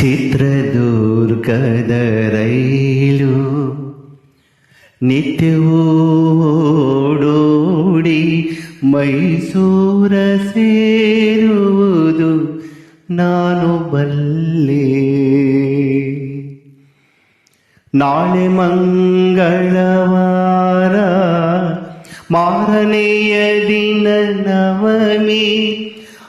ಚಿತ್ರದುರ್ಗದ ರೈಲು ನಿತ್ಯವೂ ಓಡೋಡಿ ಮೈಸೂರ ಸೇರುವುದು ನಾನು ಬಲ್ಲೆ. ನಾಳೆ ಮಂಗಳವಾರ ಮಾರನೆಯ ದಿನ ನವಮಿ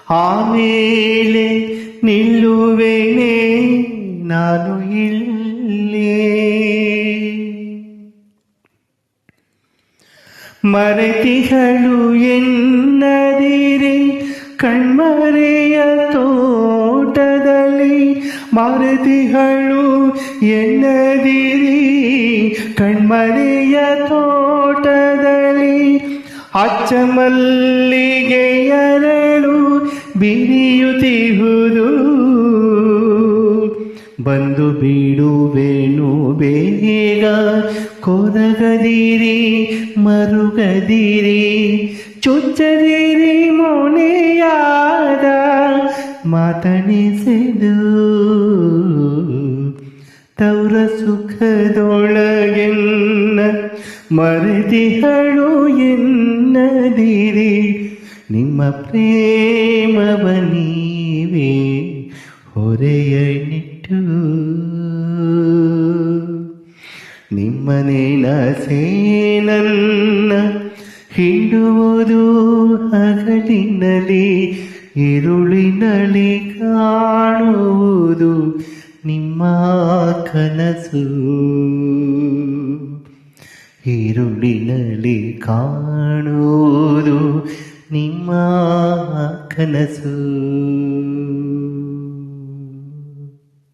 ಆಮೇಲೆ ನಿಲ್ಲುವೆನೆ ನಾನು ಇಲ್ಲೇ. ಮರೆತಿಗಳು ಎನ್ನದಿರಿ ಕಣ್ಮರೆಯ ತೋಟದಲ್ಲಿ. ಮರೆತಿಗಳು ಎನ್ನದಿರಿ ಕಣ್ಮರೆಯ ತೋಟದಲ್ಲಿ. ಅಚ್ಚ ಮಲ್ಲಿಗೆ ಎರಳು ಬಿರಿಯುತ್ತಿಹುದು ಬಂದು ಬೀಡುವೆನು ಬೇಗ. ಕೊರಗದಿರಿ ಮರುಗದಿರಿ. ಚುಚ್ಚದಿರಿ ಮೊನೆಯಾದ ಮಾತನಿಸಿದು ತೌರ ಸುಖದೊಳಗೆನ್ನ ಮರೆತಿಹಳು ಎನ್ನದಿರಿ. ನಿಮ್ಮ ಪ್ರೇಮವ ನೀವೇ ಹೊರೆಯನಿಟ್ಟು ನಿಮ್ಮನೆ ನನ್ನ ಹಿಂಡುವುದು ಹಗಲಿನಲ್ಲಿ ಇರುಳಿನಲ್ಲಿ ಕಾಣುವುದು ನಿಮ್ಮ ಕನಸು. ಈರುಳಿನಲ್ಲಿ ಕಾಣುವುದು ನಿಮ್ಮ ಕನಸು.